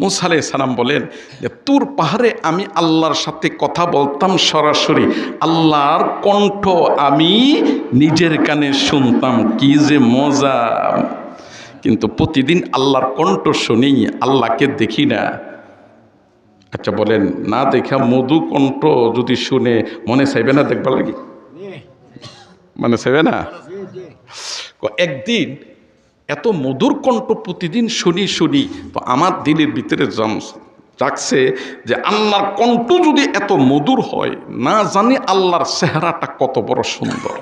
মুসা আলাই সালাম বলেন যে তুর পাহাড়ে আমি আল্লাহর সাথে কথা বলতাম সরাসরি। আল্লাহর কণ্ঠ আমি নিজের কানে শুনতাম। কি যে মজা! কিন্তু প্রতিদিন আল্লাহর কণ্ঠ শুনি আল্লাহকে দেখি না। আচ্ছা বলেন না দেখা মধু কণ্ঠ যদি শুনে মনে চাইবে না দেখবার লাগে? মানে চাইবে না? একদিন এত মধুর কণ্ঠ প্রতিদিন শুনি শুনি, তো আমার দিলের ভিতরে জাম- জাগছে যে আল্লাহর কণ্ঠ যদি এত মধুর হয়, না জানি আল্লাহর চেহারাটা কত বড় সুন্দর।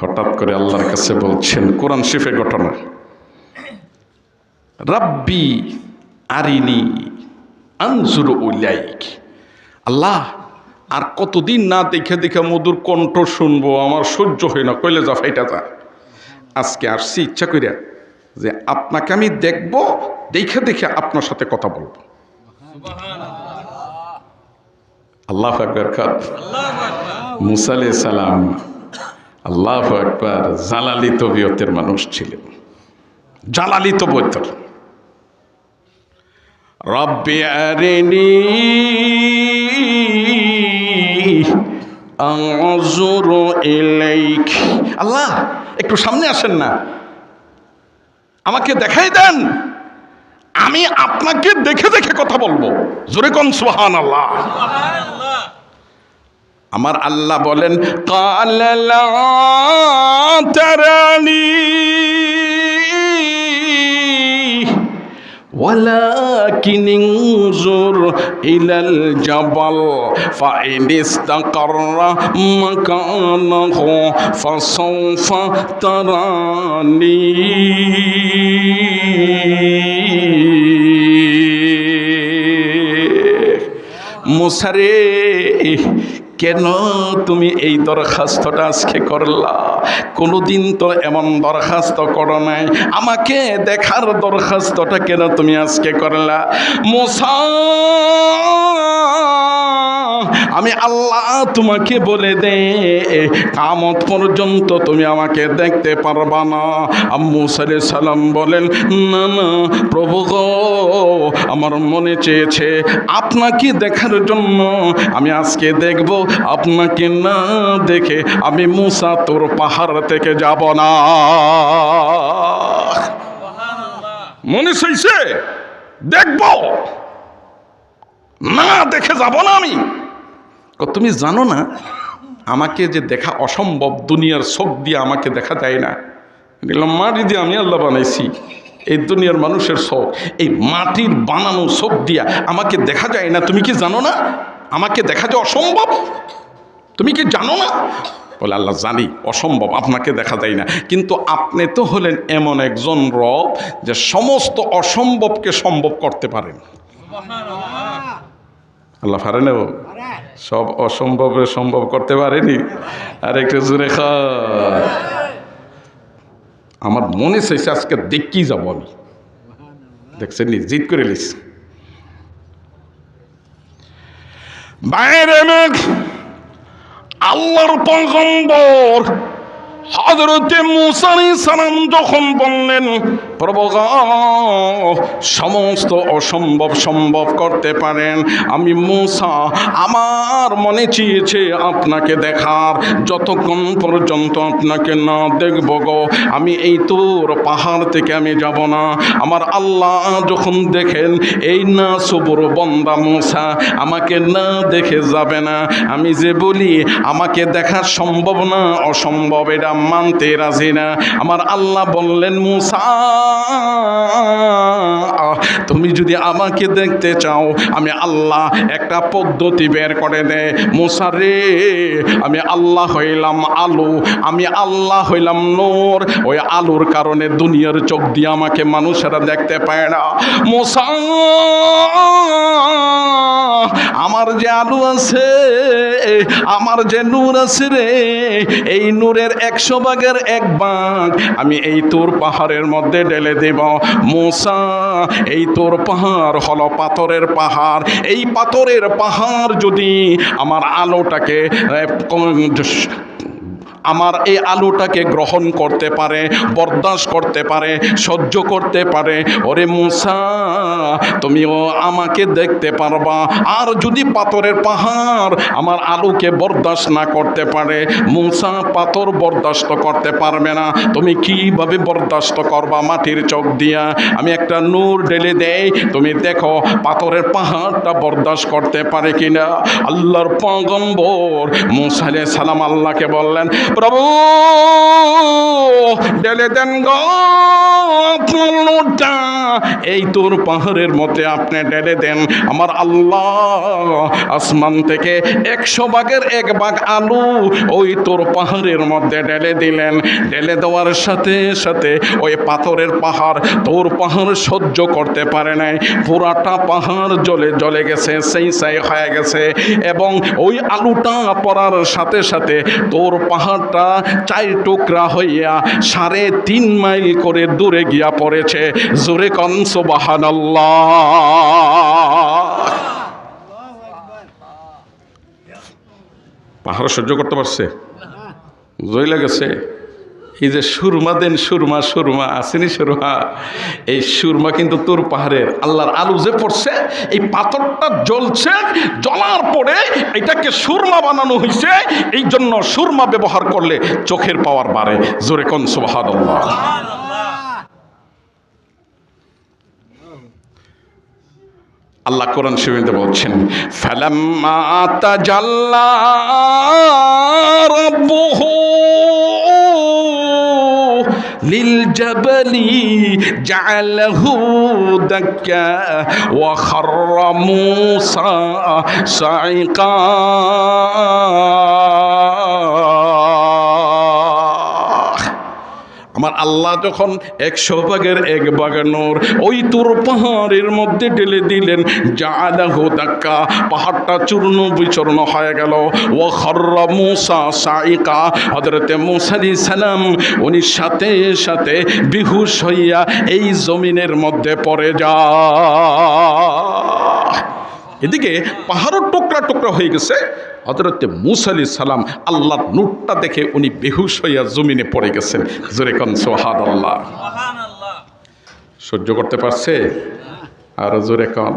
হঠাৎ করে আল্লাহর কাছে বলছেন, কোরআন শিফে ঘটনা। রাব্বি আরিনি আনজুর উলাইক আল্লাহ, আর কতদিন না দেখে দেখে মধুর কণ্ঠ শুনব, আমার সহ্য হয় না, কইলে যা, ফাইটা যা। আজকে আসছি ইচ্ছা করিয়া যে আপনাকে আমি দেখব, দেখে দেখে আপনার সাথে কথা বলব। আল্লাহ আকবর খাত মুসালে সালাম আল্লাহ আকবর জালালি তবিয়তের মানুষ ছিলেন। জালালি তবিয়তের। রব্বি আরিনি আল্লাহ, একটু সামনে আসেন না। আমাকে দেখাই দেন। আমি আপনাকে দেখে দেখে কথা বলব। জোরে কোন সুহান আল্লাহ আমার আল্লাহ বলেন, কালা তারানি কিনিংজুর ইলাল জাবাল ফাইনিস্তাকার মাকানহু ফাসাউফা তারানি। মুসারে কেন তুমি এই দরখাস্তটা আজকে করলা? কোনোদিন তো এমন দরখাস্ত করো নাই। আমাকে দেখার দরখাস্তটা কেন তুমি আজকে করলা? মোসা আমি আল্লাহ তোমাকে বলে দে, কামত পর্যন্ত তুমি আমাকে দেখতে পারবা না। আম্মু সালে সালাম বলেন, না না, প্রভু গো, আমার মনে চেয়েছে আপনাকে দেখার জন্য। আমি আজকে দেখব, আপনাকে না দেখে আমি মুসা তোর পাহাড় থেকে যাব না। মনে চাইছে? দেখব। না দেখে যাব না আমি। তুমি জানো না আমাকে যে দেখা অসম্ভব দুনিয়ার চোখ দিয়ে আমাকে দেখা যায় না। বললাম মাটি দিয়ে আমি আল্লাহ বানাইছি এই দুনিয়ার মানুষের চোখ এই মাটির বানানো চোখ দিয়া আমাকে দেখা যায় না তুমি কি জানো না? আমাকে দেখা যায় অসম্ভব। তুমি কি জানো না? বলে আল্লাহ জানি অসম্ভব আপনাকে দেখা যায় না। কিন্তু আপনি তো হলেন এমন একজন রব যে সমস্ত অসম্ভবকে সম্ভব করতে পারেন। আল্লাহ পারেন ও? সব অসম্ভবে সম্ভব করতে পারেনি। আর একটু জোরে আমার মনে চাইছে আজকে দেখি যাব আমি। দেখছেন নি? জিত করে লিস বাইরে আল্লাহর পয়গম্বর হজরতে মুসারি সালাম যখন বললেন প্রভু গো, সমস্ত অসম্ভব সম্ভব করতে পারেন। আমি মুসা আমার মনে চেয়েছে আপনাকে দেখার। যতক্ষণ পর্যন্ত আপনাকে না দেখব গো আমি এই তোর পাহাড় থেকে আমি যাব না। আমার আল্লাহ যখন দেখেন এই না সবুর বন্দা মুসা আমাকে না দেখে যাবে না। আমি যে বলি আমাকে দেখা সম্ভব না অসম্ভব এটা মানতে রাজি না। আমার আল্লাহ বললেন মুসা তুমি যদি আমাকে দেখতে চাও, আমি আল্লাহ একটা পদ্ধতি বের করে দে। মুসা রে, আমি আল্লাহ হইলাম আলু, আমি আল্লাহ হইলাম নূর। ওই আলুর কারণে দুনিয়ার চোখ দিয়ে আমাকে মানুষেরা দেখতে পায় না। মোসা আমার যে আলু আছে, আমার যে নূর আছে রে, এই নূরের একশো বাঘের এক বাঘ আমি এই তোর পাহাড়ের মধ্যে ঢেলে দেব। মোসা, এই তোর পাহাড় হলো পাথরের পাহাড়। এই পাথরের পাহাড় যদি আমার আলোটাকে আমার এই আলুটাকে গ্রহণ করতে পারে, বরদাস্ত করতে পারে, সহ্য করতে পারে। ওরে মুসা, তুমিও আমাকে দেখতে পারবা। আর যদি পাথরের পাহাড় আমার আলুকে বরদাস্ত না করতে পারে, মুসা, পাথর বরদাস্ত করতে পারবে না। তুমি কীভাবে বরদাস্ত করবা মাটির চোখ দিয়া? আমি একটা নূর ঢেলে দেই। তুমি দেখো, পাথরের পাহাড়টা বরদাস্ত করতে পারে কিনা? আল্লাহর পগম্বর মুসা সালাম আল্লাহকে বললেন প্রভু ঢেলে দেন গো নূরটা এই তোর পাহাড়ের মধ্যে আপনি ঢেলে দেন। আমার আল্লাহ আসমান থেকে একশো বাঘের এক বাঘ আলু ওই তোর পাহাড়ের মধ্যে ঢেলে দিলেন। ঢেলে দেওয়ার সাথে সাথে ওই পাথরের পাহাড় তোর পাহাড় সহ্য করতে পারে নাই। পুরাটা পাহাড় জলে জ্বলে গেছে, সেই সেই হয়ে গেছে এবং ওই আলুটা পড়ার সাথে সাথে তোর পাহাড়টা চার টুকরা হইয়া সাড়ে তিন মাইল করে দূরে গিয়া পড়েছে। জোরে কনস পাহাড় সহ্য করতে পারছে? জয় গেছে। এই যে সুরমা দেন সুরমা সুরমা, আসেনি সুরমা। এই সুরমা কিন্তু তোর পাহাড়ের, আল্লাহর আলু যে পড়ছে, এই পাথরটা জ্বলছে, জ্বলার পরে এটাকে সুরমা বানানো হয়েছে এই জন্য সুরমা ব্যবহার করলে চোখের পাওয়ার বাড়ে। জোরে কন আল্লাহ কোরআন শিবিতে বলছেন ফালাম্মা তাজাল্লা রাব্বুহু للجبل جعله دكا وخر موسى صعقا আল্লাহ যখন একশো ভাগের এক বাগানোর ওই তোর পাহাড়ের মধ্যে ঢেলে দিলেন যা জালাহু দাক্কা পাহাড়টা চূর্ণ বিচূর্ণ হয়ে গেল। ও খর্রা মুসা সাইকা হজরতে মুসালি সালাম, উনি সাথে সাথে বিহুশ হইয়া এই জমিনের মধ্যে পড়ে যা। এদিকে পাহাড়ের টুকরা টুকরা হয়ে গেছে হজরতে মুসা আলি সালাম আল্লাহর নূরটা দেখে উনি বেহুশ হইয়া জমিনে পড়ে গেছেন। জোরে কন সোহাদ আল্লাহ সহ্য করতে পারছে? আর জোরে কন।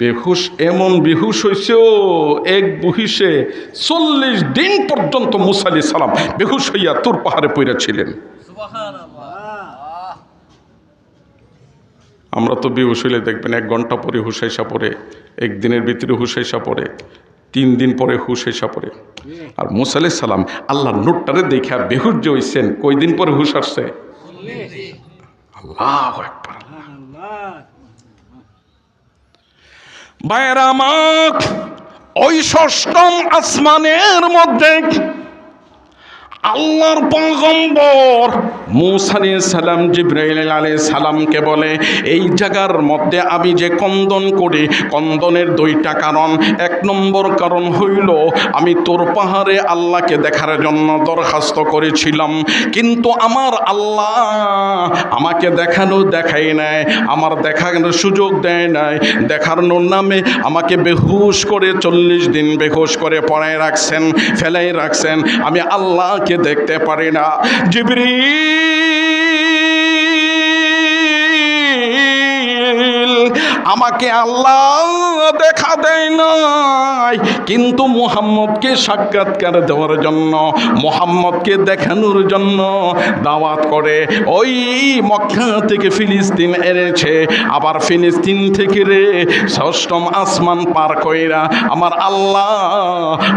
বেহুশ এমন বেহুশ হয়েছে ও এক বহিসে চল্লিশ দিন পর্যন্ত মুসা আলি সালাম বেহুশ হইয়া তুর পাহাড়ে পইরা ছিলেন। আমরা তো বেহুশ হইলে দেখবেন এক ঘণ্টা পরে হুসাইসা পড়ে একদিনের ভিতরে হুসাইসা পড়ে। তিন দিন পরে হুশ এসা পরে আর মুসাল্লি সালাম আল্লাহ নোটটারে দেখা বেহুর্য হইছেন। কয়দিন পরে হুশ আসছে? আল্লাহ একবার ভাইয়েরা আমার ওই ষষ্ঠম আসমানের মধ্যে আল্লাহর পয়গম্বর। মুসা আলাইহিস সালাম, জিব্রাইল আলাইহিস সালামকে বলে, এই জায়গার মধ্যে আমি যে কন্দন করি, কন্দনের দুইটা কারণ। এক নম্বর কারণ হইল, আমি তোর পাহাড়ে আল্লাহকে দেখার জন্য দরখাস্ত করেছিলাম। কিন্তু আমার আল্লাহ আমাকে দেখানো দেখাই নাই, আমার দেখানোর সুযোগ দেয় নাই। দেখানোর নামে আমাকে বেহুশ করে চল্লিশ দিন বেহুশ করে পড়ায় রাখছেন, ফেলাই রাখছেন। আমি আল্লাহকে দেখতে পারি না জিবরি আমাকে আল্লাহ দেখা দেয় নাই। কিন্তু মুহাম্মদকে সাক্ষাৎকার দেওয়ার জন্য, মুহাম্মদকে দেখানোর জন্য দাওয়াত করে। ওই মক্কা থেকে ফিলিস্তিন এনেছে আবার ফিলিস্তিন থেকে রে ষষ্ঠম আসমান পার কইরা আমার আল্লাহ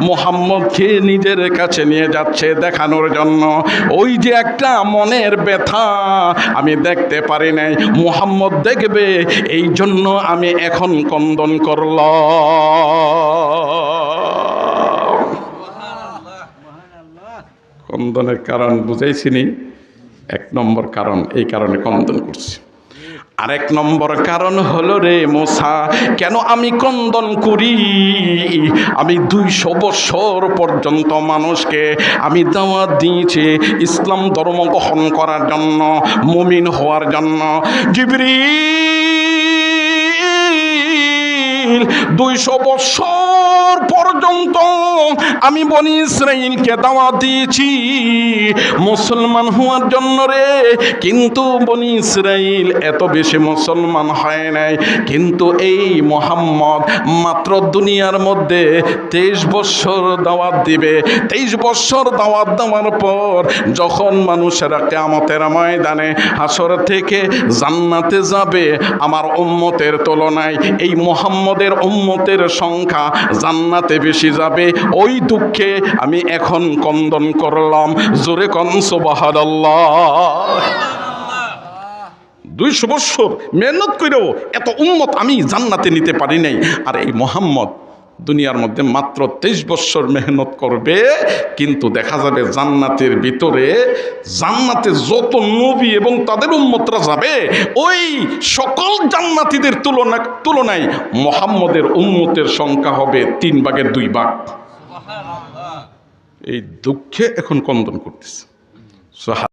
মুহাম্মদকে নিজের কাছে নিয়ে যাচ্ছে দেখানোর জন্য। ওই যে একটা মনের ব্যথা আমি দেখতে পারি নাই। মুহাম্মদ দেখবে এই জন্য আমি এখন কন্দন করল কন্দনের কারণ বুঝাইছিনি এক নম্বর কারণ এই কারণে কন্দন করছি। আরেক নম্বর কারণ হলো রে মোসা, কেন আমি কন্দন করি? আমি দুইশো বছর পর্যন্ত মানুষকে আমি দাওয়াত দিয়েছি ইসলাম ধর্ম গ্রহণ করার জন্য, মুমিন হওয়ার জন্য। জিবরি দুইশো বছর পর্যন্ত আমি বনি ইসরাইলকে দাওয়াত দিয়েছি। মুসলমান হওয়ার জন্য রে। কিন্তু বনি ইসরাইল এত বেশি মুসলমান হয় নাই। কিন্তু এই মোহাম্মদ মাত্র দুনিয়ার মধ্যে তেইশ বছর দাওয়াত দিবে। তেইশ বছর দাওয়াত দেওয়ার পর যখন মানুষেরা কেমতের ময়দানে হাসর থেকে জান্নাতে যাবে, আমার উম্মতের তুলনায় এই মোহাম্মদের উম্মতের সংখ্যা জান্নাতে বেশি যাবে। ওই দুঃখে আমি এখন কন্দন করলাম। জোরে কনসবাহাদাল্লাহ দুইশো বৎসর মেহনত করেও এত উন্মত আমি জান্নাতে নিতে পারি নাই। আর এই মোহাম্মদ দুনিয়ার মধ্যে মাত্র তেইশ বৎসর মেহনত করবে, কিন্তু দেখা যাবে জান্নাতের ভিতরে জান্নাতে যত নবী এবং তাদের উন্মতরা যাবে, ওই সকল জান্নাতীদের তুলনা তুলনায় মোহাম্মদের উন্মতের সংখ্যা হবে তিন ভাগের দুই ভাগ। এই দুঃখে এখন কন্দন করতেছে।